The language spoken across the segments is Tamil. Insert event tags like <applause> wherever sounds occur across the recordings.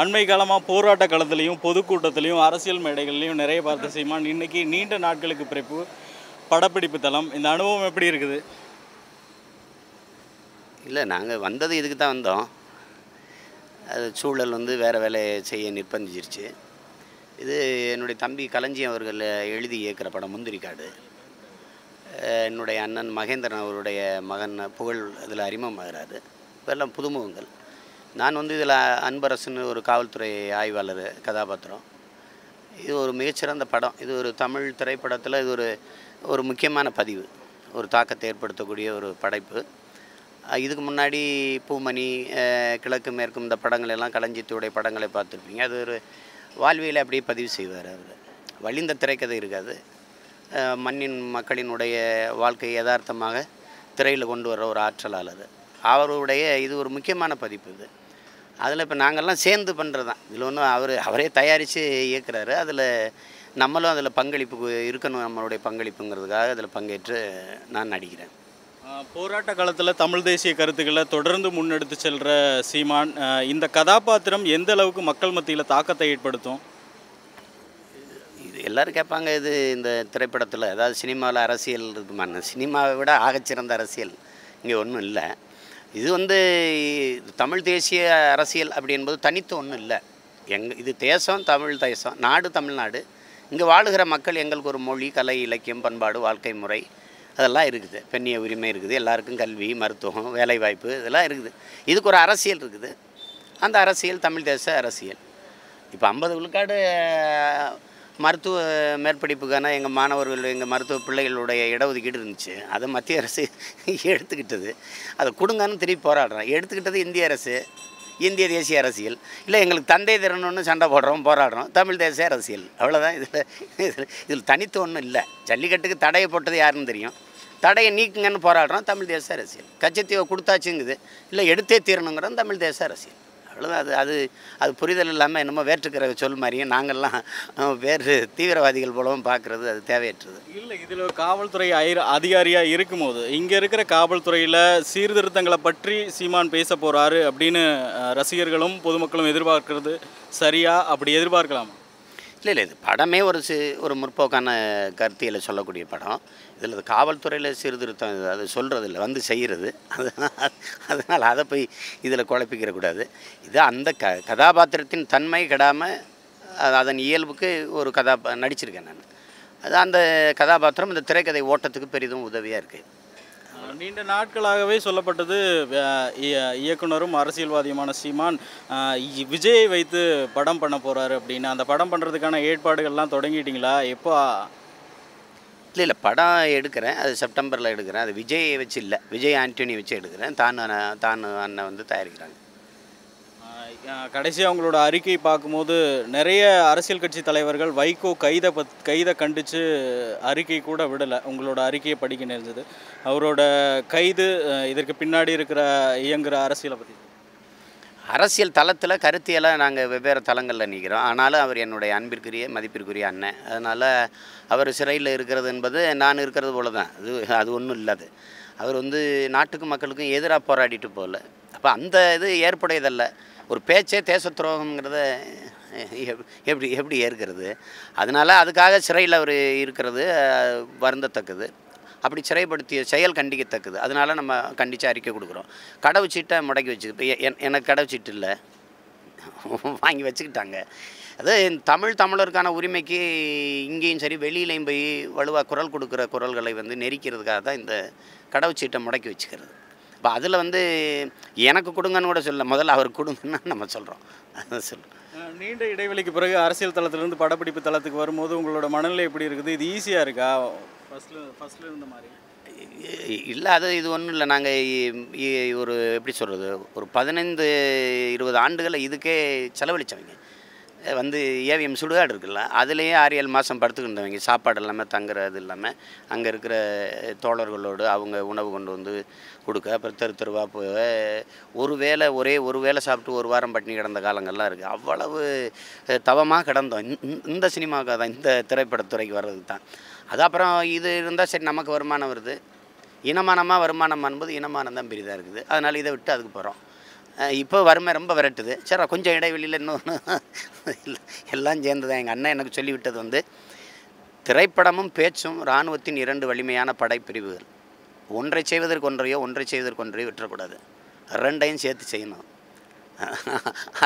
அண்மை காலமாக போராட்ட களத்துலையும் பொதுக்கூட்டத்திலையும் அரசியல் மேடைகள்லையும் நிறைய பார்த்த சீமான் இன்றைக்கி நீண்ட நாட்களுக்கு பிறப்பு படப்பிடிப்பு தளம். இந்த அனுபவம் எப்படி இருக்குது? இல்லை நாங்கள் வந்தது இதுக்கு தான் வந்தோம். அது சூழல் வந்து வேறு வேலையை செய்ய நிர்பந்திச்சிருச்சு. இது என்னுடைய தம்பி களஞ்சியம் அவர்கள் எழுதி இயக்குற படம் முந்திரி காடு என்னுடைய அண்ணன் மகேந்திரன் அவருடைய மகன் புகழ் இதில் அறிமுகமாகிறாரு. இதெல்லாம் புதுமுகங்கள். நான் வந்து இதில் அன்பரசுன்னு ஒரு காவல்துறை ஆய்வாளர் கதாபாத்திரம். இது ஒரு மிகச்சிறந்த படம். இது ஒரு தமிழ் திரைப்படத்தில் இது ஒரு ஒரு முக்கியமான பதிவு. ஒரு தாக்கத்தை ஏற்படுத்தக்கூடிய ஒரு படைப்பு. இதுக்கு முன்னாடி பூமணி கிழக்கு மேற்கும் இந்த படங்கள் எல்லாம் களஞ்சியத்துடைய படங்களை பார்த்துருப்பீங்க. அது ஒரு வாழ்வியலை அப்படியே பதிவு செய்வார் அவர். வழிந்த திரைக்கதை இருக்காது. மண்ணின் மக்களினுடைய வாழ்க்கை யதார்த்தமாக திரையில் கொண்டு வர ஒரு ஆற்றலாளர். அவருடைய இது ஒரு முக்கியமான பதிப்பு இது. அதில் இப்போ நாங்கள்லாம் சேர்ந்து பண்ணுறது தான் இதில் ஒன்றும் அவர் அவரே தயாரித்து இயக்குறாரு. அதில் நம்மளும் அதில் பங்களிப்பு இருக்கணும் நம்மளுடைய பங்களிப்புங்கிறதுக்காக அதில் பங்கேற்று நான் நடிக்கிறேன். போராட்ட காலத்தில் தமிழ் தேசிய கருத்துக்களை தொடர்ந்து முன்னெடுத்து செல்கிற சீமான் இந்த கதாபாத்திரம் எந்த அளவுக்கு மக்கள் மத்தியில் தாக்கத்தை ஏற்படுத்தும்? இது எல்லோரும் கேட்பாங்க இது இந்த திரைப்படத்தில் அதாவது சினிமாவில் அரசியல் இருக்குமான சினிமாவை விட ஆகச்சிறந்த அரசியல் இங்கே ஒன்றும் இல்லை. இது வந்து தமிழ் தேசிய அரசியல் அப்படி என்பது தனித்து ஒன்றும் இல்லை. எங் இது தேசம் தமிழ் தேசம் நாடு தமிழ்நாடு. இங்கே வாழுகிற மக்கள் எங்களுக்கு ஒரு மொழி கலை இலக்கியம் பண்பாடு வாழ்க்கை முறை அதெல்லாம் இருக்குது. பெண்ணிய உரிமை இருக்குது எல்லாருக்கும் கல்வி மருத்துவம் வேலைவாய்ப்பு இதெல்லாம் இருக்குது. இதுக்கு ஒரு அரசியல் இருக்குது. அந்த அரசியல் தமிழ் தேச அரசியல். இப்போ ஐம்பது விழுக்காடு மருத்துவ மேற்படிப்புக்கான எங்கள் மாணவர்கள் எங்கள் மருத்துவ பிள்ளைகளுடைய இடஒதுக்கீடு இருந்துச்சு. அதை மத்திய அரசு <laughs> எடுத்துக்கிட்டது. அதை கொடுங்கன்னு திருப்பி போராடுறோம் எடுத்துக்கிட்டது இந்திய அரசு இந்திய தேசிய அரசியல். இல்லை எங்களுக்கு தந்தை திறனுன்னு சண்டை போடுறோம் போராடுறோம். தமிழ் தேசிய அரசியல். அவ்வளோதான் இதில் இதில் இதில் தனித்து ஒன்றும் இல்லை. ஜல்லிக்கட்டுக்கு தடையை போட்டது யாருன்னு தெரியும். தடையை நீக்குங்கன்னு போராடுறோம் தமிழ் தேச அரசியல். கச்சத்தீவை கொடுத்தாச்சுங்குது. இல்லை எடுத்தே தீரணுங்கிறோம் தமிழ் தேச அரசியல். அவ்வளோதான் அது அது அது புரிதல் இல்லாமல் என்னமோ வேற்றுக்கிற சொல் மாதிரியும் நாங்கள்லாம் வேறு தீவிரவாதிகள் போலவும் பார்க்குறது அது தேவையற்றது. இல்லை இதில் காவல்துறை அதிகாரியாக இருக்கும்போது இங்கே இருக்கிற காவல்துறையில் சீர்திருத்தங்களை பற்றி சீமான் பேச போகிறாரு அப்படின்னு ரசிகர்களும் பொதுமக்களும் எதிர்பார்க்கறது சரியா? அப்படி எதிர்பார்க்கலாமா? இல்லை இல்லை இது படமே ஒரு சி ஒரு முற்போக்கான கருத்தியில் சொல்லக்கூடிய படம். இதில் காவல்துறையில் சீர்திருத்தம் அது சொல்கிறது இல்லை வந்து செய்கிறது. அது அதனால் அதை போய் இதில் குழப்பிக்கிற கூடாது. இது அந்த க கதாபாத்திரத்தின் தன்மை கெடாமல் அதன் இயல்புக்கு ஒரு கதா நடிச்சிருக்கேன் நான். அது அந்த கதாபாத்திரம் இந்த திரைக்கதை ஓட்டத்துக்கு பெரிதும் உதவியாக இருக்குது நீண்ட நாட்களாகவே சொல்லப்பட்டது இயக்குனரும் அரசியல்வாதியுமான சீமான் விஜயை வைத்து படம் பண்ண போகிறாரு அப்படின்னு. அந்த படம் பண்ணுறதுக்கான ஏற்பாடுகள்லாம் தொடங்கிட்டீங்களா? எப்போ இல்லை இல்லை. படம் எடுக்கிறேன். அது செப்டம்பரில் எடுக்கிறேன். அது விஜயை வச்சு இல்லை. விஜய் ஆண்டனி வச்சு எடுக்கிறேன். தான் தான் அண்ணன் வந்து தயாரிக்கிறாங்க. கடைசியாக அவங்களோட அறிக்கை பார்க்கும்போது நிறைய அரசியல் கட்சி தலைவர்கள் வைகோ கைதை பத் கைதை கண்டித்து அறிக்கை கூட விடலை. உங்களோட அறிக்கையை படிக்க நேர்ந்தது. அவரோட கைது இதற்கு பின்னாடி இருக்கிற இயங்குகிற அரசியலை பற்றி அரசியல் தளத்தில் கருத்தியெல்லாம் நாங்கள் வெவ்வேறு தளங்களில் நிற்கிறோம் ஆனாலும் அவர் என்னுடைய அன்பிற்குரிய மதிப்பிற்குரிய அண்ணன். அதனால் அவர் சிறையில் இருக்கிறது என்பது நான் இருக்கிறது போல தான் அது அது ஒன்றும் இல்லாது அவர் வந்து நாட்டுக்கும் மக்களுக்கும் எதிராக போராடிட்டு போகல அப்போ அந்த இது ஏற்புடையதல்ல. ஒரு பேச்சே தேச துரோகம்ங்கிறத எப்படி எப்படி ஏற்கிறது? அதனால் அதுக்காக சிறையில் அவர் இருக்கிறது வருந்தத்தக்கது. அப்படி சிறைப்படுத்திய செயல் கண்டிக்கத்தக்கது. அதனால் நம்ம கண்டித்து அறிக்கை கொடுக்குறோம். கடவுச்சீட்டை முடக்கி வச்சு இப்போ எனக்கு கடவுச்சீட்டு இல்லை. வாங்கி வச்சுக்கிட்டாங்க. அது தமிழ் தமிழருக்கான உரிமைக்கு இங்கேயும் சரி வெளியிலையும் போய் வலுவாக குரல் கொடுக்குற குரல்களை வந்து நெரிக்கிறதுக்காக தான் இந்த கடவுச்சீட்டை முடக்கி வச்சுக்கிறது. இப்போ அதில் வந்து எனக்கு கொடுங்கன்னு கூட சொல்ல முதல்ல அவர் கொடுங்கன்னு நம்ம சொல்கிறோம் அதான் சொல்கிறோம் ஆஹ், நீண்ட இடைவெளிக்கு பிறகு அரசியல் தளத்திலிருந்து படப்பிடிப்பு தளத்துக்கு வரும்போது உங்களோட மனநிலை எப்படி இருக்குது? இது ஈஸியாக இருக்கா? ஃபஸ்ட்டில் ஃபஸ்ட்டில் இருந்த மாதிரி. இல்லை அது இது ஒன்றும் இல்லை. நாங்கள் ஒரு எப்படி சொல்கிறது ஒரு பதினைந்து இருபது ஆண்டுகளை இதுக்கே செலவழித்தவங்க வந்து ஏவிஎம் சுடுகாடு இருக்குல்ல அதுலேயே ஆறு ஏழு மாதம் படுத்துக்கிட்டவங்க சாப்பாடு இல்லாமல் தங்குறது இல்லாமல் அங்கே இருக்கிற தோழர்களோடு அவங்க உணவு கொண்டு வந்து கொடுக்க அப்புறம் தெரு தெருவாக போய் ஒரு வேளை ஒரே ஒரு வேளை சாப்பிட்டு ஒரு வாரம் பட்டினி கிடந்த காலங்கள்லாம் இருக்குது அவ்வளவு தவமாக கிடந்தோம். இந்த- இந்த- தான் இந்த திரைப்படத்துறைக்கு வர்றதுக்கு தான். அது அப்புறம் இது இருந்தால் சரி நமக்கு வருமானம் வருது. இனமானமாக வருமானம் என்பது இனமானம் தான் பெரிதாக இருக்குது. அதனால் இதை விட்டு அதுக்கு போகிறோம் இப்போ வறுமை ரொம்ப விரட்டுது. சரி கொஞ்சம் இடைவெளியில் இன்னொன்று எல்லாம் சேர்ந்து தான் எங்கள் அண்ணன் எனக்கு சொல்லிவிட்டது வந்து திரைப்படமும் பேச்சும் இராணுவத்தின் இரண்டு வலிமையான படைப்பிரிவுகள். ஒன்றை செய்வதற்கு ஒன்றையோ ஒன்றை செய்வதற்கு ஒன்றையோ விட்டுறக்கூடாது. ரெண்டையும் சேர்த்து செய்யணும்.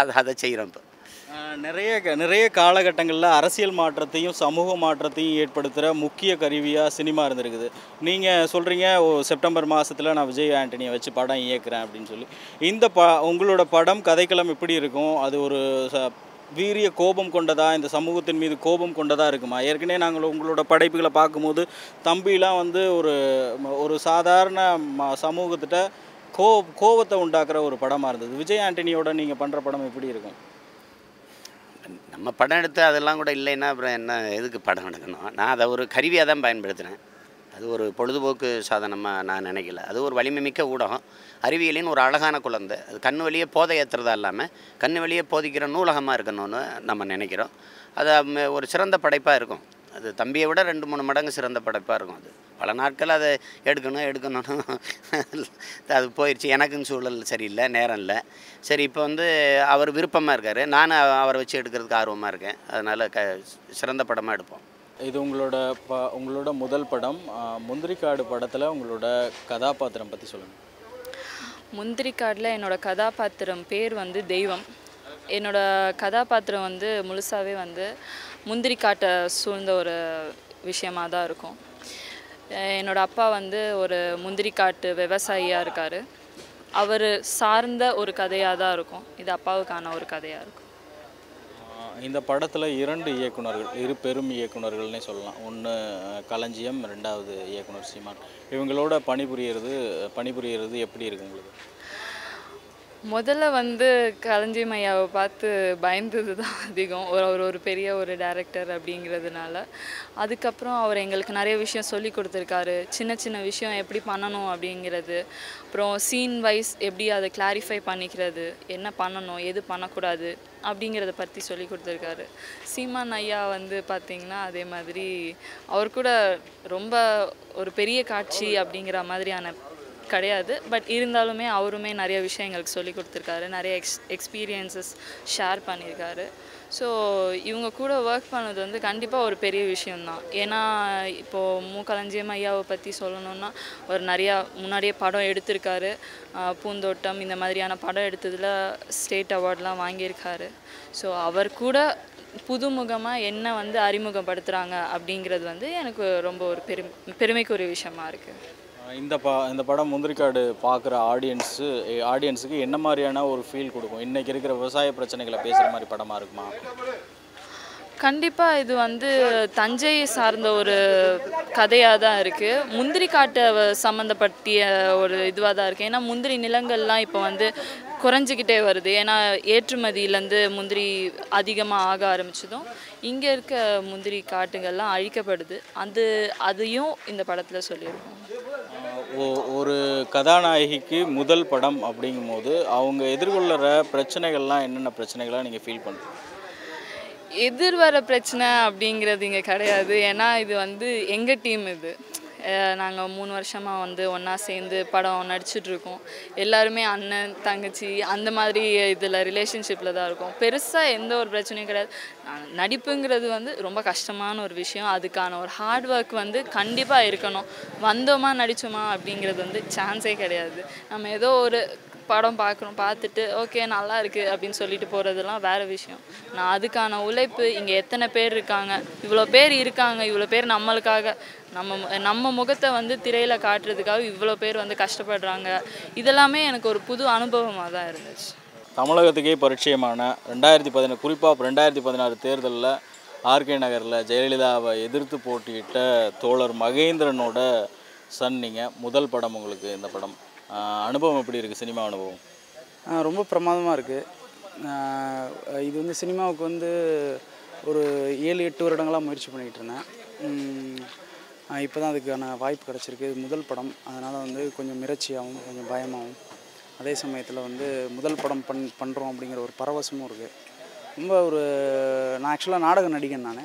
அது அதை செய்கிறோம் இப்போ. நிறைய க- நிறைய காலகட்டங்களில் அரசியல் மாற்றத்தையும் சமூக மாற்றத்தையும் ஏற்படுத்துகிற முக்கிய கருவியாக சினிமா இருந்திருக்குது. நீங்கள் சொல்கிறீங்க ஓ செப்டம்பர் மாதத்தில் நான் விஜய் ஆண்டனியை வச்சு படம் இயக்குறேன் அப்படின்னு சொல்லி. இந்த ப உங்களோட படம் கதைக்களம் எப்படி இருக்கும்? அது ஒரு ச வீரிய கோபம் கொண்டதா? இந்த சமூகத்தின் மீது கோபம் கொண்டதா இருக்குமா? ஏற்கனவே நாங்கள் உங்களோட படைப்புகளை பார்க்கும்போது தம்பிலாம் வந்து ஒரு ஒரு சாதாரண ம சமூகத்திட்ட கோ கோபத்தை உண்டாக்குற ஒரு படமாக இருந்தது. விஜய் ஆண்டனியோட நீங்கள் பண்ணுற படம் எப்படி இருக்கும்? நம்ம படம் எடுத்து அதெல்லாம் கூட இல்லைன்னா அப்புறம் என்ன எதுக்கு படம் எடுக்கணும்? நான் அதை ஒரு கருவியாக தான் பயன்படுத்தினேன் அது ஒரு பொழுதுபோக்கு சாதனமாக நான் நினைக்கல. அது ஒரு வலிமை மிக்க ஊடகம். அறிவியலின் ஒரு அழகான குழந்தை. அது கண்ணு வழியே போதை ஏற்றுறதா இல்லாமல் கண்ணு வழியே போதிக்கிற நூலகமாக இருக்கணும்னு நம்ம நினைக்கிறோம். அது ஒரு சிறந்த படைப்பாக இருக்கும். அது தம்பியை விட ரெண்டு மூணு மடங்கு சிறந்த படைப்பாக இருக்கும் அது. பல நாட்கள் அதை எடுக்கணும் எடுக்கணும்னு <laughs> அது போயிடுச்சு எனக்குன்னு சூழல் சரியில்லை நேரம் இல்லை. சரி இப்போ வந்து அவர் விருப்பமாக இருக்கார். நானும் அவ- அவரை வச்சு எடுக்கிறதுக்கு ஆர்வமாக இருக்கேன். அதனால் க சிறந்த படமாக எடுப்போம். இது உங்களோட ப உங்களோட முதல் படம். முந்திரிக்காடு படத்தில் உங்களோட கதாபாத்திரம் பற்றி சொல்லுங்கள் முந்திரிக்காடில் என்னோட கதாபாத்திரம் பேர் வந்து தெய்வம். என்னோட கதாபாத்திரம் வந்து முழுசாகவே வந்து முந்திரிக்காட்டை சூழ்ந்த ஒரு விஷயமாக தான் இருக்கும். என்னோடய அப்பா வந்து ஒரு முந்திரிக்காட்டு விவசாயியாக இருக்கார். அவர் சார்ந்த ஒரு கதையாக தான் இருக்கும். இது அப்பாவுக்கான ஒரு கதையாக இருக்கும். இந்த படத்தில் இரண்டு இயக்குனர்கள் இரு பெரும் இயக்குனர்கள்னே சொல்லலாம். ஒன்று களஞ்சியம் ரெண்டாவது இயக்குனர் சீமான். இவங்களோட பணிபுரியறது பணிபுரியறது எப்படி இருக்கு உங்களுக்கு? முதல்ல வந்து களஞ்சியம் ஐயாவை பார்த்து பயந்தது தான் <laughs> அதிகம். ஒரு அவர் ஒரு பெரிய ஒரு டேரக்டர் அப்படிங்கிறதுனால. அதுக்கப்புறம் அவர் எங்களுக்கு நிறைய விஷயம் சொல்லி கொடுத்துருக்காரு. சின்ன சின்ன விஷயம் எப்படி பண்ணணும் அப்படிங்கிறது. அப்புறம் சீன் வைஸ் எப்படி அதை கிளாரிஃபை பண்ணிக்கிறது. என்ன பண்ணணும் எது பண்ணக்கூடாது அப்படிங்கிறத பற்றி சொல்லி கொடுத்துருக்காரு. சீமான் ஐயா வந்து பார்த்திங்கன்னா அதே மாதிரி அவர் கூட ரொம்ப ஒரு பெரிய காட்சி அப்படிங்கிற மாதிரியான கிடையாது. பட் இருந்தாலுமே அவருமே நிறைய விஷயம் எங்களுக்கு சொல்லி கொடுத்துருக்காரு. நிறைய எக்ஸ் எக்ஸ்பீரியன்சஸ் ஷேர் பண்ணியிருக்காரு. ஸோ இவங்க கூட ஒர்க் பண்ணது வந்து கண்டிப்பாக ஒரு பெரிய விஷயம்தான். ஏன்னா இப்போது மூக்கலஞ்சியம் ஐயாவை பற்றி சொல்லணும்னா ஒரு நிறையா முன்னாடியே படம் எடுத்திருக்காரு. பூந்தோட்டம் இந்த மாதிரியான படம் எடுத்ததில் ஸ்டேட் அவார்ட்லாம் வாங்கியிருக்காரு. ஸோ அவர் கூட புதுமுகமாக என்ன வந்து அறிமுகப்படுத்துகிறாங்க அப்படிங்கிறது வந்து எனக்கு ரொம்ப ஒரு பெரும் பெருமைக்குரிய விஷயமா இருக்குது இந்த ப இந்த படம் முந்திரிக்காடு பார்க்குற ஆடியன்ஸு ஆடியன்ஸுக்கு என்ன மாதிரியான ஒரு ஃபீல் கொடுக்கும்? இன்றைக்கி இருக்கிற விவசாய பிரச்சனைகளை பேசுகிற மாதிரி படமாக இருக்குமா? கண்டிப்பாக இது வந்து தஞ்சை சார்ந்த ஒரு கதையாக தான் இருக்குது முந்திரி காட்டை சம்மந்தப்பட்டிய ஒரு இதுவாக தான் இருக்குது ஏன்னா முந்திரி நிலங்கள்லாம் இப்போ வந்து குறைஞ்சிக்கிட்டே வருது. ஏன்னா ஏற்றுமதியிலேருந்து முந்திரி அதிகமாக ஆக ஆரம்பிச்சதும் இங்கே இருக்க முந்திரி காட்டுங்கள்லாம் அழிக்கப்படுது. அது அதையும் இந்த படத்தில் சொல்லியிருக்கோம். ஒரு கதாநாயகிக்கு முதல் படம் அப்படிங்கும்போது அவங்க எதிர்கொள்ளுற பிரச்சனைகள்லாம் என்னென்ன பிரச்சனைகளாக நீங்கள் ஃபீல் பண்ணுறீங்க எதிர்வர பிரச்சனை அப்படிங்கிறது இங்கே கிடையாது. ஏன்னா இது வந்து எங்கள் டீம் இது. நாங்கள் மூணு வருஷமாக வந்து ஒன்றா சேர்ந்து படம் நடிச்சிட்ருக்கோம். எல்லாருமே அண்ணன் தங்கச்சி அந்த மாதிரி இதில் ரிலேஷன்ஷிப்பில் தான் இருக்கும். பெருசாக எந்த ஒரு பிரச்சனையும் கிடையாது. நான் நடிப்புங்கிறது வந்து ரொம்ப கஷ்டமான ஒரு விஷயம். அதுக்கான ஒரு ஹார்ட் ஒர்க் வந்து கண்டிப்பாக இருக்கணும். வந்தோமா நடிச்சோமா அப்படிங்கிறது வந்து சான்ஸே கிடையாது. நம்ம ஏதோ ஒரு படம் பார்க்குறோம் பார்த்துட்டு ஓகே நல்லா இருக்குது அப்படின்னு சொல்லிட்டு போகிறதெல்லாம் வேறு விஷயம். நான் அதுக்கான உழைப்பு இங்கே எத்தனை பேர் இருக்காங்க இவ்வளோ பேர் இருக்காங்க இவ்வளோ பேர் நம்மளுக்காக நம்ம மு- நம்ம முகத்தை வந்து திரையில் காட்டுறதுக்காக இவ்வளோ பேர் வந்து கஷ்டப்படுறாங்க. இதெல்லாமே எனக்கு ஒரு புது அனுபவமாக தான் இருந்துச்சு. தமிழகத்துக்கே பரிச்சயமான ரெண்டாயிரத்தி பதினாறு குறிப்பாக ரெண்டாயிரத்தி பதினாறு தேர்தலில் ஆர்கே நகரில் ஜெயலலிதாவை எதிர்த்து போட்டியிட்ட தோழர் மகேந்திரனோட சன் நீங்கள் முதல் படம் உங்களுக்கு இந்த படம். அனுபவம் எப்படி இருக்குது சினிமா அனுபவம். ரொம்ப பிரமாதமாக இருக்குது இது வந்து சினிமாவுக்கு வந்து ஒரு ஏழு எட்டு வருடங்களாக முயற்சி பண்ணிக்கிட்டு இருந்தேன். இப்போ தான் அதுக்கான வாய்ப்பு கிடச்சிருக்கு. இது முதல் படம். அதனால் வந்து கொஞ்சம் மிரட்சியாகவும் கொஞ்சம் பயமாகவும் அதே சமயத்தில் வந்து முதல் படம் பண் பண்ணுறோம் அப்படிங்கிற ஒரு பரவசமும் இருக்குது ரொம்ப ஒரு நான் ஆக்சுவலாக நாடக நடிகன் நான்.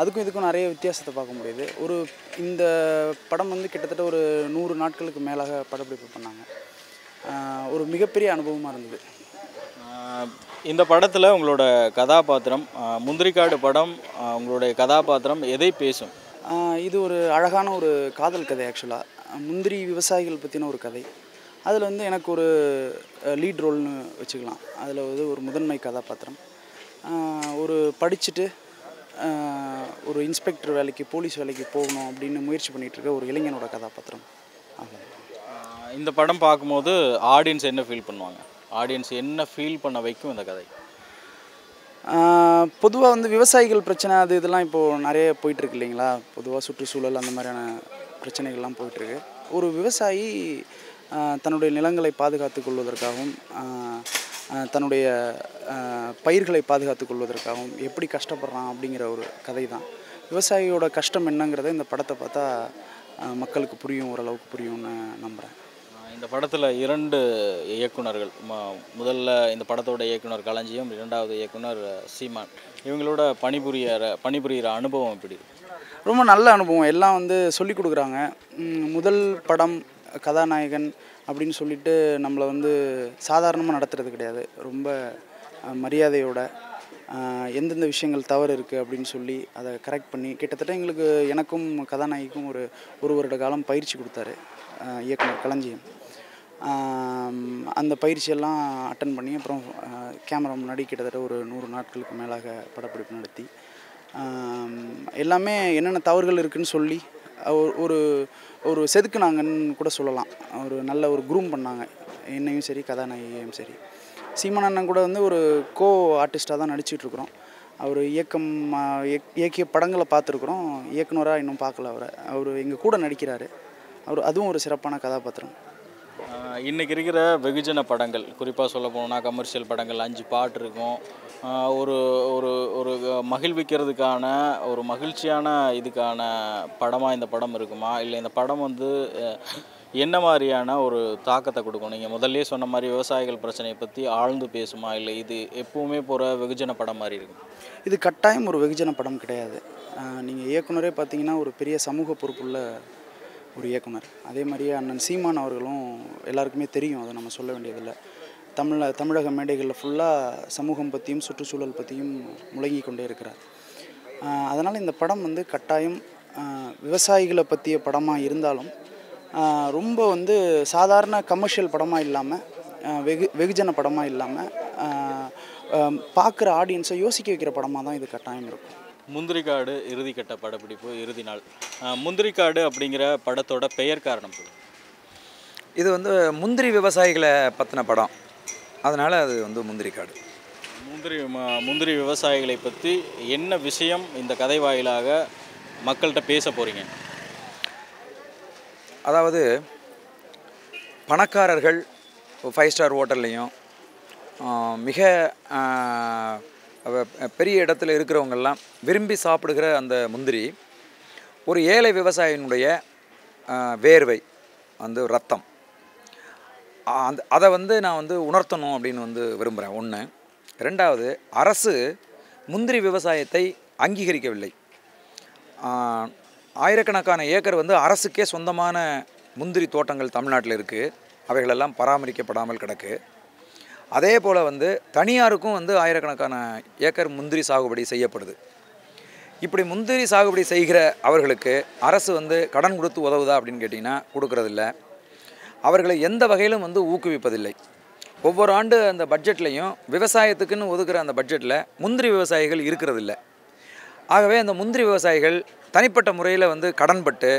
அதுக்கும் இதுக்கும் நிறைய வித்தியாசத்தை பார்க்க முடியுது. ஒரு இந்த படம் வந்து கிட்டத்தட்ட ஒரு நூறு நாட்களுக்கு மேலாக படப்பிடிப்பு பண்ணாங்க. ஒரு மிகப்பெரிய அனுபவமாக இருந்தது. இந்த படத்தில் உங்களோட கதாபாத்திரம் முந்திரிக்காடு படம் உங்களுடைய கதாபாத்திரம் எதை பேசும்? இது ஒரு அழகான ஒரு காதல் கதை ஆக்சுவலாக முந்திரி விவசாயிகள் பற்றின ஒரு கதை. அதில் வந்து எனக்கு ஒரு லீட் ரோல்னு வச்சுக்கலாம். அதில் வந்து ஒரு முதன்மை கதாபாத்திரம். ஒரு படிச்சுட்டு ஒரு இன்ஸ்பெக்டர் வேலைக்கு போலீஸ் வேலைக்கு போகணும் அப்படின்னு முயற்சி பண்ணிகிட்டு இருக்க ஒரு இளைஞனோட கதாபாத்திரம். இந்த படம் பார்க்கும்போது ஆடியன்ஸ் என்ன ஃபீல் பண்ணுவாங்க? ஆடியன்ஸ் என்ன ஃபீல் பண்ண வைக்கும் இந்த கதை? பொதுவாக வந்து விவசாயிகள் பிரச்சனை அது இதெல்லாம் இப்போது நிறைய போயிட்டுருக்கு இல்லைங்களா? பொதுவாக சுற்றுச்சூழல் அந்த மாதிரியான பிரச்சனைகள்லாம் போயிட்டுருக்கு. ஒரு விவசாயி தன்னுடைய நிலங்களை பாதுகாத்து கொள்வதற்காகவும் தன்னுடைய பயிர்களை பாதுகாத்து கொள்வதற்காகவும் எப்படி கஷ்டப்படுறான் அப்படிங்கிற ஒரு கதை தான் விவசாயியோட கஷ்டம் என்னங்கிறத இந்த படத்தை பார்த்தா மக்களுக்கு புரியும் ஓரளவுக்கு புரியும்னு நம்புகிறேன் இந்த படத்தில் இரண்டு இயக்குனர்கள் ம- முதல்ல இந்த படத்தோட இயக்குனர் களஞ்சியம் இரண்டாவது இயக்குனர் சீமான். இவங்களோட பணிபுரியற பணிபுரிகிற அனுபவம் எப்படி ரொம்ப நல்ல அனுபவம். எல்லாம் வந்து சொல்லி கொடுக்குறாங்க. முதல் படம் கதாநாயகன் அப்படின்னு சொல்லிட்டு நம்மளை வந்து சாதாரணமாக நடத்துறது கிடையாது. ரொம்ப மரியாதையோட எந்தெந்த விஷயங்கள் தவறு இருக்குது அப்படின்னு சொல்லி அதை கரெக்ட் பண்ணி கிட்டத்தட்ட எங்களுக்கு எனக்கும் கதாநாயகிக்கும் ஒரு ஒரு வருட காலம் பயிற்சி கொடுத்தாரு இயக்குனர் களஞ்சியம். அந்த பயிற்சியெல்லாம் அட்டன் பண்ணி அப்புறம் கேமரா முன்னாடி கிட்டத்தட்ட ஒரு நூறு நாட்களுக்கு மேலாக படப்பிடிப்பு நடத்தி. எல்லாமே என்னென்ன தவறுகள் இருக்குதுன்னு சொல்லி ஒரு- ஒரு ஒரு செதுக்குனாங்கன்னு கூட சொல்லலாம். ஒரு நல்ல ஒரு குரூம் பண்ணாங்க. என்னையும் சரி கதாநாயகியும் சரி. சீமான் அண்ணன் கூட வந்து ஒரு கோ ஆர்டிஸ்டாக தான் நடிச்சிட்ருக்குறோம். அவர் இயக்கம் இயக்கிய படங்களை பார்த்துருக்குறோம். இயக்குனராக இன்னும் பார்க்கல அவரை. அவர் எங்கள் கூட நடிக்கிறாரு. அவர் அதுவும் ஒரு சிறப்பான கதாபாத்திரம். இன்றைக்கி இருக்கிற வெகுஜன படங்கள் குறிப்பாக சொல்ல போனோம்னா கமர்ஷியல் படங்கள் அஞ்சு பாட்டு இருக்கும். ஒரு ஒரு ஒரு மகிழ்விக்கிறதுக்கான ஒரு மகிழ்ச்சியான இதுக்கான படமாக இந்த படம் இருக்குமா? இல்லை இந்த படம் வந்து என்ன மாதிரியான ஒரு தாக்கத்தை கொடுக்கும்? நீங்கள் முதல்லயே சொன்ன மாதிரி விவசாயிகள் பிரச்சனையை பற்றி ஆழ்ந்து பேசுமா? இல்லை இது எப்போவுமே போகிற வெகுஜன படம் மாதிரி இருக்கும்? இது கட்டாயம் ஒரு வெகுஜன படம் கிடையாது. நீங்கள் இயக்குனரே பார்த்தீங்கன்னா ஒரு பெரிய சமூக பொறுப்புள்ள ஒரு இயக்குனர். அதே மாதிரியே அண்ணன் சீமான் அவர்களும் எல்லாருக்குமே தெரியும். அதை நம்ம சொல்ல வேண்டியதில்லை. தமிழ தமிழக மேடைகளில் ஃபுல்லாக சமூகம் பற்றியும் சுற்றுச்சூழல் பற்றியும் முழங்கி கொண்டே இருக்கிறார். அதனால் இந்த படம் வந்து கட்டாயம் விவசாயிகளை பற்றிய படமாக இருந்தாலும் ரொம்ப வந்து சாதாரண கமர்ஷியல் படமாக இல்லாமல் வெகு வெகுஜன படமாக இல்லாமல் பார்க்குற ஆடியன்ஸை யோசிக்க வைக்கிற படமாக தான் இது கட்டாயம் இருக்கும். முந்திரிக்காடு இறுதிக்கட்ட படப்பிடிப்பு இறுதி நாள். முந்திரிக்காடு அப்படிங்கிற படத்தோட பெயர் காரணம் இது வந்து முந்திரி விவசாயிகளை பற்றின படம். அதனால் அது வந்து முந்திரி காடு முந்திரி முந்திரி விவசாயிகளை பற்றி என்ன விஷயம் இந்த கதை வாயிலாக மக்கள்கிட்ட பேச போகிறீங்க அதாவது பணக்காரர்கள் ஃபைவ் ஸ்டார் ஹோட்டல்லையும் மிக பெரிய இடத்துல இருக்கிறவங்கெல்லாம் விரும்பி சாப்பிடுகிற அந்த முந்திரி ஒரு ஏழை விவசாயினுடைய வேர்வை வந்து ரத்தம். அந்த அதை வந்து நான் வந்து உணர்த்தணும் அப்படின்னு வந்து விரும்புகிறேன் ஒன்று ரெண்டாவது அரசு முந்திரி விவசாயத்தை அங்கீகரிக்கவில்லை. ஆயிரக்கணக்கான ஏக்கர் வந்து அரசுக்கே சொந்தமான முந்திரி தோட்டங்கள் தமிழ்நாட்டில் இருக்குது அவைகளெல்லாம் பராமரிக்கப்படாமல் கிடக்கு. அதே போல் வந்து தனியாருக்கும் வந்து ஆயிரக்கணக்கான ஏக்கர் முந்திரி சாகுபடி செய்யப்படுது. இப்படி முந்திரி சாகுபடி செய்கிற அவர்களுக்கு அரசு வந்து கடன் கொடுத்து உதவுதா அப்படின்னு கேட்டிங்கன்னா கொடுக்கறதில்ல. அவர்களை எந்த வகையிலும் வந்து ஊக்குவிப்பதில்லை. ஒவ்வொரு ஆண்டு அந்த பட்ஜெட்லேயும் விவசாயத்துக்குன்னு ஒதுக்குற அந்த பட்ஜெட்டில் முந்திரி விவசாயிகள் இருக்கிறதில்ல. ஆகவே அந்த முந்திரி விவசாயிகள் தனிப்பட்ட முறையில் வந்து கடன்பட்டு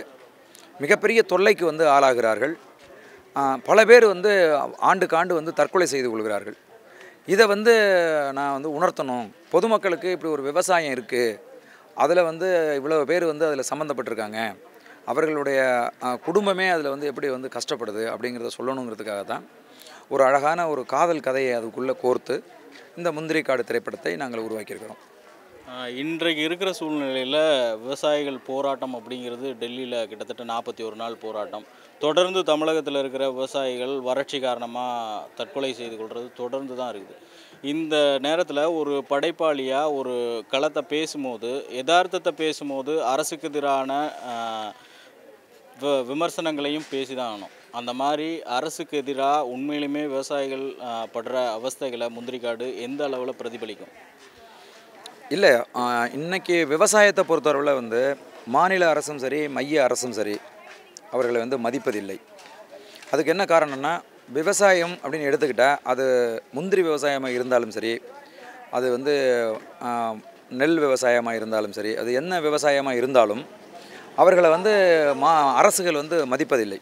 மிகப்பெரிய தொல்லைக்கு வந்து ஆளாகிறார்கள். பல பேர் வந்து ஆண்டுக்கு ஆண்டு வந்து தற்கொலை செய்து கொள்கிறார்கள். இதை வந்து நான் வந்து உணர்த்தணும். பொதுமக்களுக்கு இப்படி ஒரு விவசாயம் இருக்குது அதில் வந்து இவ்வளோ பேர் வந்து அதில் சம்மந்தப்பட்டிருக்காங்க அவர்களுடைய குடும்பமே அதில் வந்து எப்படி வந்து கஷ்டப்படுது அப்படிங்கிறத சொல்லணுங்கிறதுக்காக தான் ஒரு அழகான ஒரு காதல் கதையை அதுக்குள்ளே கோர்த்து இந்த முந்திரிக்காடு திரைப்படத்தை நாங்கள் உருவாக்கியிருக்கிறோம். இன்றைக்கு இருக்கிற சூழ்நிலையில் விவசாயிகள் போராட்டம் அப்படிங்கிறது டெல்லியில் கிட்டத்தட்ட நாற்பத்தி ஒரு நாள் போராட்டம். தொடர்ந்து தமிழகத்தில் இருக்கிற விவசாயிகள் வறட்சி காரணமாக தற்கொலை செய்து கொள்வது தொடர்ந்து தான் இருக்குது. இந்த நேரத்தில் ஒரு படைப்பாளியாக ஒரு களத்தை பேசும்போது யதார்த்தத்தை பேசும்போது அரசுக்கு எதிரான விமர்சனங்களையும் பேசி தான் ஆகணும். அந்த மாதிரி அரசுக்கு எதிராக உண்மையிலுமே விவசாயிகள் படுற அவஸ்தைகளை முந்திரிக்காடு எந்த அளவில் பிரதிபலிக்கும்? இல்லை இன்னைக்கு விவசாயத்தை பொறுத்தவரையில் வந்து மாநில அரசும் சரி மைய அரசும் சரி அவர்களை வந்து மதிப்பதில்லை. அதுக்கு என்ன காரணம்னா விவசாயம் அப்படின்னு எடுத்துக்கிட்டால் அது முந்திரி விவசாயமாக இருந்தாலும் சரி அது வந்து நெல் விவசாயமாக இருந்தாலும் சரி அது என்ன விவசாயமாக இருந்தாலும் அவர்களை வந்து மா அரசுகள் வந்து மதிப்பதில்லை.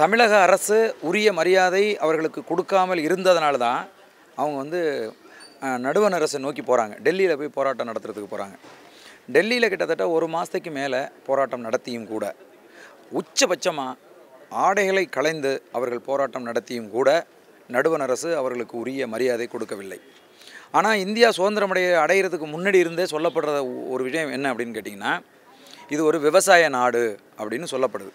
தமிழக அரசு உரிய மரியாதை அவர்களுக்கு கொடுக்காமல் இருந்ததுனால தான் அவங்க வந்து நடுவண் அரசை நோக்கி போகிறாங்க டெல்லியில் போய் போராட்டம் நடத்துறதுக்கு போகிறாங்க டெல்லியில் கிட்டத்தட்ட ஒரு மாதத்துக்கு மேலே போராட்டம் நடத்தியும் கூட உச்சபட்சமாக ஆடைகளை களைந்து அவர்கள் போராட்டம் நடத்தியும் கூட நடுவண் அரசு அவர்களுக்கு உரிய மரியாதை கொடுக்கவில்லை. ஆனால் இந்தியா சுதந்திரமடைய அடையிறதுக்கு முன்னாடி இருந்தே சொல்லப்படுற ஒரு விஷயம் என்ன அப்படின்னு கேட்டிங்கன்னா இது ஒரு விவசாய நாடு அப்படின்னு சொல்லப்படுது.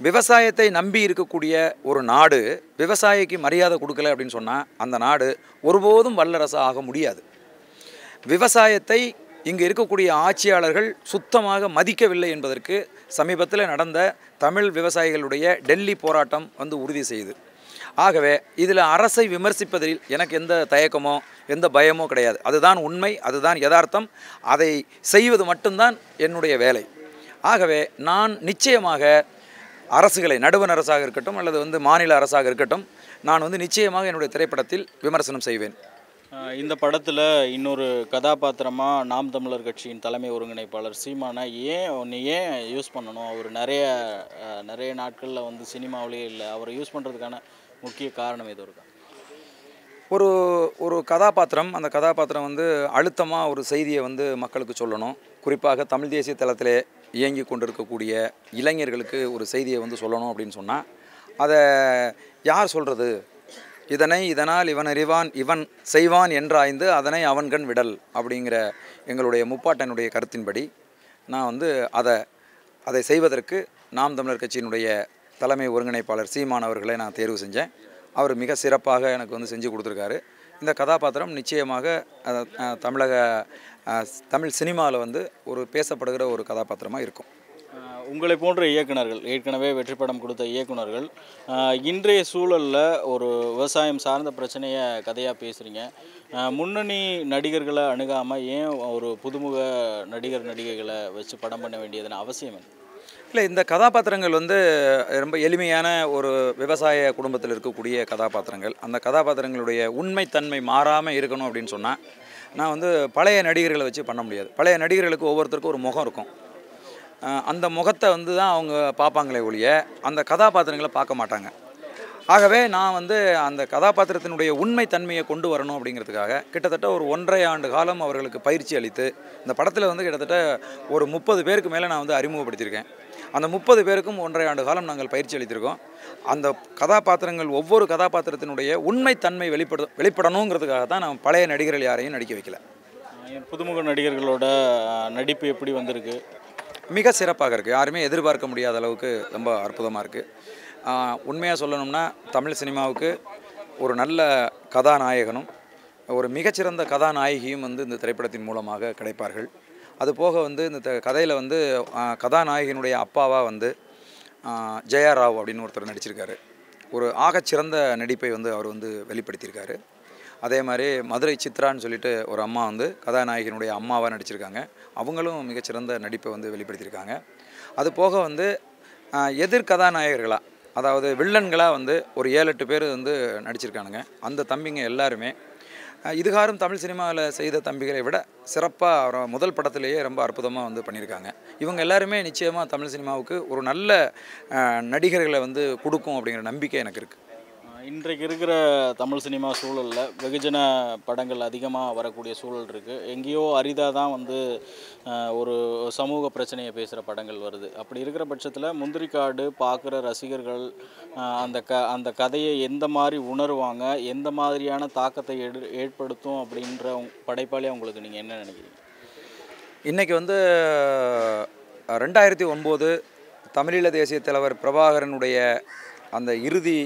விவசாயத்தை நம்பி இருக்கக்கூடிய ஒரு நாடு விவசாயிக்கு மரியாதை கொடுக்கல அப்படின்னு சொன்னால் அந்த நாடு ஒருபோதும் வல்லரசு ஆக முடியாது. விவசாயத்தை இங்கு இருக்கக்கூடிய ஆட்சியாளர்கள் சுத்தமாக மதிக்கவில்லை என்பதற்கு சமீபத்தில் நடந்த தமிழ் விவசாயிகளுடைய டெல்லி போராட்டம் வந்து உறுதி செய்யுது. ஆகவே இதில் அரசை விமர்சிப்பதில் எனக்கு எந்த தயக்கமோ எந்த பயமோ கிடையாது. அதுதான் உண்மை அதுதான் யதார்த்தம். அதை செய்வது மட்டும்தான் என்னுடைய வேலை. ஆகவே நான் நிச்சயமாக அரசுகளை நடுவண் அரசாக இருக்கட்டும் அல்லது வந்து மாநில அரசாக இருக்கட்டும் நான் வந்து நிச்சயமாக என்னுடைய திரைப்படத்தில் விமர்சனம் செய்வேன். இந்த படத்தில் இன்னொரு கதாபாத்திரமாக நாம் தமிழர் கட்சியின் தலைமை ஒருங்கிணைப்பாளர் சீமானை ஏன் ஒன்று ஏன் யூஸ் பண்ணணும்? அவர் நிறைய நிறைய நாட்களில் வந்து சினிமாவிலே இல்லை. அவரை யூஸ் பண்ணுறதுக்கான முக்கிய காரணம் எதுவும் இருக்கா? ஒரு ஒரு கதாபாத்திரம் அந்த கதாபாத்திரம் வந்து அழுத்தமாக ஒரு செய்தியை வந்து மக்களுக்கு சொல்லணும். குறிப்பாக தமிழ் தேசிய தளத்திலே இயங்கி கொண்டிருக்கக்கூடிய இளைஞர்களுக்கு ஒரு செய்தியை வந்து சொல்லணும் அப்படின்னு சொன்னால் அதை யார் சொல்கிறது இதனை இதனால் இவன் அறிவான் இவன் செய்வான் என்றாய்ந்து அதனை அவன்கண் விடல் அப்படிங்கிற எங்களுடைய முப்பாட்டனுடைய கருத்தின்படி நான் வந்து அதை அதை செய்வதற்கு நாம் தமிழர் கட்சியினுடைய தலைமை ஒருங்கிணைப்பாளர் சீமான் அவர்களை நான் தேர்வு செஞ்சேன். அவர் மிக சிறப்பாக எனக்கு வந்து செஞ்சு கொடுத்துருக்காரு. இந்த கதாபாத்திரம் நிச்சயமாக தமிழக தமிழ் சினிமாவில் வந்து ஒரு பேசப்படுகிற ஒரு கதாபாத்திரமாக இருக்கும். உங்களை போன்ற இயக்குனர்கள் ஏற்கனவே வெற்றி படம் கொடுத்த இயக்குனர்கள் இன்றைய சூழலில் ஒரு விவசாயம் சார்ந்த பிரச்சனையை கதையாக பேசுகிறீங்க முன்னணி நடிகர்களை அணுகாமல் ஏன் ஒரு புதுமுக நடிகர் நடிகைகளை வச்சு படம் பண்ண வேண்டியதுன்னு அவசியம் என்ன? இல்லை இந்த கதாபாத்திரங்கள் வந்து ரொம்ப எளிமையான ஒரு விவசாய குடும்பத்தில் இருக்கக்கூடிய கதாபாத்திரங்கள். அந்த கதாபாத்திரங்களுடைய உண்மைத்தன்மை மாறாமல் இருக்கணும் அப்படின்னு சொன்னால் நான் வந்து பழைய நடிகர்களை வச்சு பண்ண முடியாது. பழைய நடிகர்களுக்கு ஒவ்வொருத்தருக்கும் ஒரு முகம் இருக்கும். அந்த முகத்தை வந்து தான் அவங்க பார்ப்பாங்களே ஒழிய அந்த கதாபாத்திரங்களை பார்க்க மாட்டாங்க. ஆகவே நான் வந்து அந்த கதாபாத்திரத்தினுடைய உண்மை தன்மையை கொண்டு வரணும் அப்படிங்கிறதுக்காக கிட்டத்தட்ட ஒரு ஒன்றரை ஆண்டு காலம் அவர்களுக்கு பயிற்சி அளித்து இந்த படத்தில் வந்து கிட்டத்தட்ட ஒரு முப்பது பேருக்கு மேலே நான் வந்து அறிமுகப்படுத்தியிருக்கேன். அந்த முப்பது பேருக்கும் ஒன்றரை ஆண்டு காலம் நாங்கள் பயிற்சி அளித்திருக்கோம். அந்த கதாபாத்திரங்கள் ஒவ்வொரு கதாபாத்திரத்தினுடைய உண்மைத்தன்மை வெளிப்பட வெளிப்படணுங்கிறதுக்காக தான் நான் பழைய நடிகர்கள் யாரையும் நடிக்க வைக்கல. புதுமுக நடிகர்களோட நடிப்பு எப்படி வந்திருக்கு? மிக சிறப்பாக இருக்குது யாருமே எதிர்பார்க்க முடியாத அளவுக்கு ரொம்ப அற்புதமாக இருக்குது உண்மையாக சொல்லணும்னா தமிழ் சினிமாவுக்கு ஒரு நல்ல கதாநாயகனும் ஒரு மிகச்சிறந்த கதாநாயகியும் வந்து இந்த திரைப்படத்தின் மூலமாக கிடைப்பார்கள். அது போக வந்து இந்த கதையில் வந்து கதாநாயகினுடைய அப்பாவாக வந்து ஜெயா ராவ் அப்படின்னு ஒருத்தர் நடிச்சிருக்காரு. ஒரு ஆகச்சிறந்த நடிப்பை வந்து அவர் வந்து வெளிப்படுத்தியிருக்காரு. அதே மாதிரி மதுரை சித்ரான்னு சொல்லிட்டு ஒரு அம்மா வந்து கதாநாயகினுடைய அம்மாவாக நடிச்சிருக்காங்க. அவங்களும் மிகச்சிறந்த நடிப்பை வந்து வெளிப்படுத்தியிருக்காங்க. அது போக வந்து எதிர் கதாநாயகர்களாக அதாவது வில்லன்களாக வந்து ஒரு ஏழு எட்டு பேர் வந்து நடிச்சிருக்கானுங்க. அந்த தம்பிங்க எல்லாருமே இதுகாரும் தமிழ் சினிமாவில் செய்த தம்பிகளை விட சிறப்பாக முதல் படத்திலேயே ரொம்ப அற்புதமாக வந்து பண்ணியிருக்காங்க. இவங்க எல்லாருமே நிச்சயமாக தமிழ் சினிமாவுக்கு ஒரு நல்ல நடிகர்களை வந்து கொடுக்கும் அப்படிங்கிற நம்பிக்கை எனக்கு இருக்குது இன்றைக்கு இருக்கிற தமிழ் சினிமா சூழலில் வெகுஜன படங்கள் அதிகமாக வரக்கூடிய சூழல் இருக்குது எங்கேயோ அரிதாக தான் வந்து ஒரு சமூக பிரச்சனையை பேசுகிற படங்கள் வருது. அப்படி இருக்கிற பட்சத்தில் முந்திரிக்காடு பார்க்குற ரசிகர்கள் அந்த க அந்த கதையை எந்த மாதிரி உணருவாங்க எந்த மாதிரியான தாக்கத்தை எடு ஏற்படுத்தும் அப்படின்ற உங்க- அவங்களுக்கு உங்களுக்கு நீங்கள் என்ன நினைக்கிறீங்க? இன்றைக்கி வந்து ரெண்டாயிரத்தி ஒம்பது தமிழீழ தேசிய தலைவர் பிரபாகரனுடைய அந்த இறுதி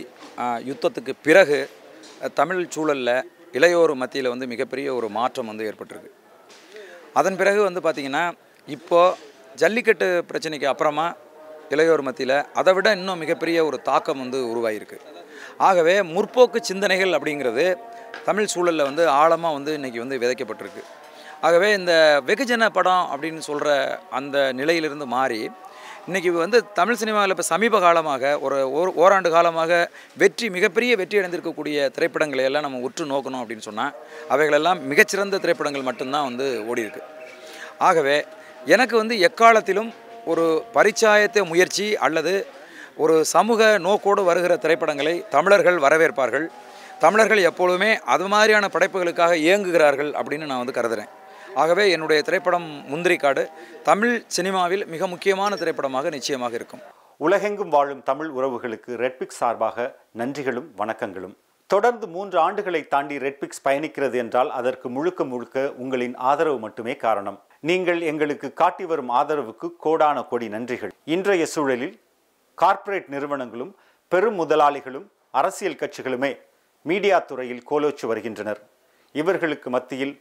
யுத்தத்துக்கு பிறகு தமிழ் சூழலில் இளையோர் மத்தியில் வந்து மிகப்பெரிய ஒரு மாற்றம் வந்து ஏற்பட்டிருக்கு. அதன் பிறகு வந்து பார்த்திங்கன்னா இப்போது ஜல்லிக்கட்டு பிரச்சனைக்கு அப்புறமா இளையோர் மத்தியில் அதை விட இன்னும் மிகப்பெரிய ஒரு தாக்கம் வந்து உருவாகிருக்கு ஆகவே முற்போக்கு சிந்தனைகள் அப்படிங்கிறது தமிழ் சூழலில் வந்து ஆழமாக வந்து இன்றைக்கி வந்து விதைக்கப்பட்டிருக்கு. ஆகவே இந்த வெகுஜன படம் அப்படின்னு சொல்கிற அந்த நிலையிலிருந்து மாறி இன்றைக்கி வந்து தமிழ் சினிமாவில் இப்போ சமீப காலமாக ஒரு ஓராண்டு காலமாக வெற்றி மிகப்பெரிய வெற்றி அடைந்திருக்கக்கூடிய திரைப்படங்களை எல்லாம் நம்ம உற்று நோக்கணும் அப்படின்னு சொன்னால் அவைகளெல்லாம் மிகச்சிறந்த திரைப்படங்கள் மட்டும்தான் வந்து ஓடி இருக்கு ஆகவே எனக்கு வந்து எக்காலத்திலும் ஒரு பரிச்சாயத்தை முயற்சி அல்லது ஒரு சமூக நோக்கோடு வருகிற திரைப்படங்களை தமிழர்கள் வரவேற்பார்கள். தமிழர்கள் எப்பொழுதுமே அது மாதிரியான படைப்புகளுக்காக இயங்குகிறார்கள் அப்படின்னு நான் வந்து கருதுகிறேன் ஆகவே என்னுடைய திரைப்படம் முந்திரிக்காடு தமிழ் சினிமாவில் மிக முக்கியமான திரைப்படமாக நிச்சயமாக இருக்கும். உலகெங்கும் வாழும் தமிழ் உறவுகளுக்கு ரெட்பிக்ஸ் சார்பாக நன்றிகளும் வணக்கங்களும். தொடர்ந்து மூன்று ஆண்டுகளை தாண்டி ரெட்பிக்ஸ் பயணிக்கிறது என்றால் அதற்கு முழுக்க முழுக்க உங்களின் ஆதரவு மட்டுமே காரணம். நீங்கள் எங்களுக்கு காட்டி வரும் ஆதரவுக்கு கோடான கோடி நன்றிகள். இன்றைய சூழலில் கார்ப்பரேட் நிறுவனங்களும் பெரும் முதலாளிகளும் அரசியல் கட்சிகளுமே மீடியா துறையில் கோலோச்சு வருகின்றனர். இவர்களுக்கு மத்தியில்